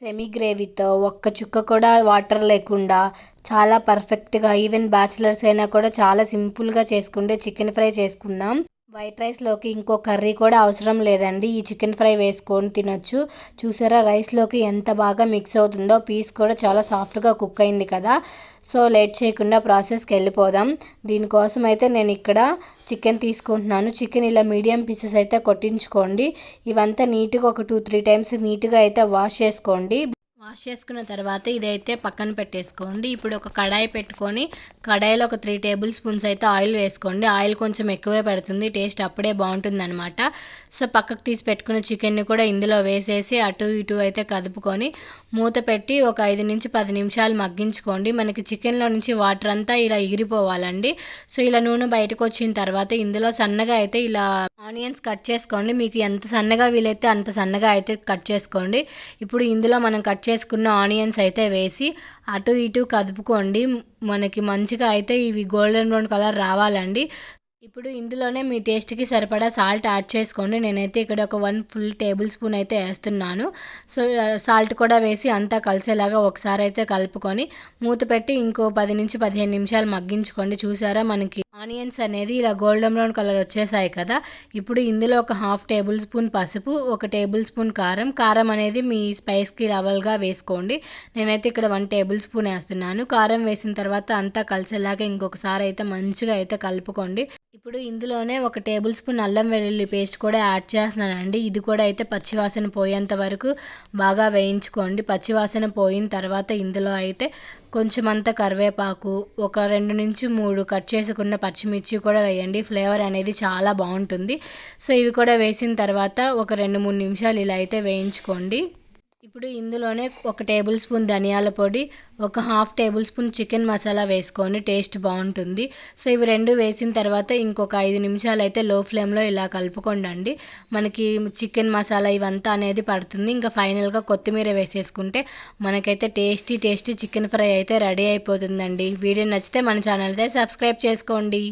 Semi గ్రేవీతో ఒక్క చుక్క కూడా వాటర్ లేకుండా చాలా పర్ఫెక్ట్గా ఈవెన్ బ్యాచిలర్స్ అయినా కూడా చాలా సింపుల్గా చేసుకుంటే చికెన్ ఫ్రై చేసుకుందాం. వైట్ రైస్లోకి ఇంకో కర్రీ కూడా అవసరం లేదండి. ఈ చికెన్ ఫ్రై వేసుకొని తినొచ్చు. చూసారా రైస్లోకి ఎంత బాగా మిక్స్ అవుతుందో పీస్ కూడా చాలా సాఫ్ట్గా కుక్ అయింది కదా. సో లేట్ చేయకుండా ప్రాసెస్కి వెళ్ళిపోదాం. దీనికోసం అయితే నేను ఇక్కడ చికెన్ తీసుకుంటున్నాను. చికెన్ ఇలా మీడియం పీసెస్ అయితే కొట్టించుకోండి. ఇవంతా నీట్గా ఒక టూ త్రీ టైమ్స్ నీట్గా అయితే వాష్ చేసుకోండి. వాష్ చేసుకున్న తర్వాత ఇదైతే పక్కన పెట్టేసుకోండి. ఇప్పుడు ఒక కడాయి పెట్టుకొని కడాయిలో ఒక త్రీ టేబుల్ స్పూన్స్ అయితే ఆయిల్ వేసుకోండి. ఆయిల్ కొంచెం ఎక్కువే పెడుతుంది. టేస్ట్ అప్పుడే బాగుంటుంది అనమాట సో పక్కకు తీసి పెట్టుకున్న చికెన్ని కూడా ఇందులో వేసేసి అటు ఇటు అయితే కదుపుకొని మూత పెట్టి ఒక ఐదు నుంచి పది నిమిషాలు మగ్గించుకోండి. మనకి చికెన్లో నుంచి వాటర్ అంతా ఇలా ఎగిరిపోవాలండి సో ఇలా నూనె బయటకు వచ్చిన తర్వాత ఇందులో సన్నగా అయితే ఇలా ఆనియన్స్ కట్ చేసుకోండి. మీకు ఎంత సన్నగా వీలైతే అంత సన్నగా అయితే కట్ చేసుకోండి. ఇప్పుడు ఇందులో మనం కట్ చేసుకున్న ఆనియన్స్ అయితే వేసి అటు ఇటు కదుపుకోండి. మనకి మంచిగా అయితే ఇవి గోల్డెన్ బ్రౌన్ కలర్ రావాలండి. ఇప్పుడు ఇందులోనే మీ టేస్ట్కి సరిపడా సాల్ట్ యాడ్ చేసుకోండి. నేనైతే ఇక్కడ ఒక వన్ ఫుల్ టేబుల్ స్పూన్ అయితే వేస్తున్నాను. సో సాల్ట్ కూడా వేసి అంతా కలిసేలాగా ఒకసారి అయితే కలుపుకొని మూత పెట్టి ఇంకో పది నుంచి పదిహేను నిమిషాలు మగ్గించుకోండి. చూసారా మనకి ఆనియన్స్ అనేది ఇలా గోల్డెన్ బ్రౌన్ కలర్ వచ్చేసాయి కదా. ఇప్పుడు ఇందులో ఒక హాఫ్ టేబుల్ స్పూన్ పసుపు ఒక టేబుల్ స్పూన్ కారం. కారం అనేది మీ స్పైస్కి లెవెల్గా వేసుకోండి. నేనైతే ఇక్కడ వన్ టేబుల్ స్పూన్ వేస్తున్నాను. కారం వేసిన తర్వాత అంతా కలిసేలాగా ఇంకొకసారి అయితే మంచిగా అయితే కలుపుకోండి. ఇప్పుడు ఇందులోనే ఒక టేబుల్ స్పూన్ అల్లం వెల్లుల్లి పేస్ట్ కూడా యాడ్ చేస్తున్నానండి. ఇది కూడా అయితే పచ్చివాసన పోయేంత వరకు బాగా వేయించుకోండి. పచ్చివాసన పోయిన తర్వాత ఇందులో అయితే కొంచెం అంత కరివేపాకు ఒక రెండు నుంచి మూడు కట్ చేసుకున్న పచ్చిమిర్చి కూడా వేయండి. ఫ్లేవర్ అనేది చాలా బాగుంటుంది. సో ఇవి కూడా వేసిన తర్వాత ఒక రెండు మూడు నిమిషాలు ఇలా అయితే వేయించుకోండి. ఇప్పుడు ఇందులోనే ఒక టేబుల్ స్పూన్ ధనియాల పొడి ఒక half tablespoon chicken masala వేసుకొని టేస్ట్ బాగుంటుంది. సో ఇవి రెండు వేసిన తర్వాత ఇంకొక ఐదు నిమిషాలు అయితే లో ఫ్లేమ్లో ఇలా కలుపుకోండి మనకి చికెన్ మసాలా ఇవంతా అనేది పడుతుంది. ఇంకా ఫైనల్గా కొత్తిమీర వేసేసుకుంటే మనకైతే టేస్టీ టేస్టీ చికెన్ ఫ్రై అయితే రెడీ అయిపోతుందండి. వీడియో నచ్చితే మన ఛానల్ అయితే సబ్స్క్రైబ్ చేసుకోండి.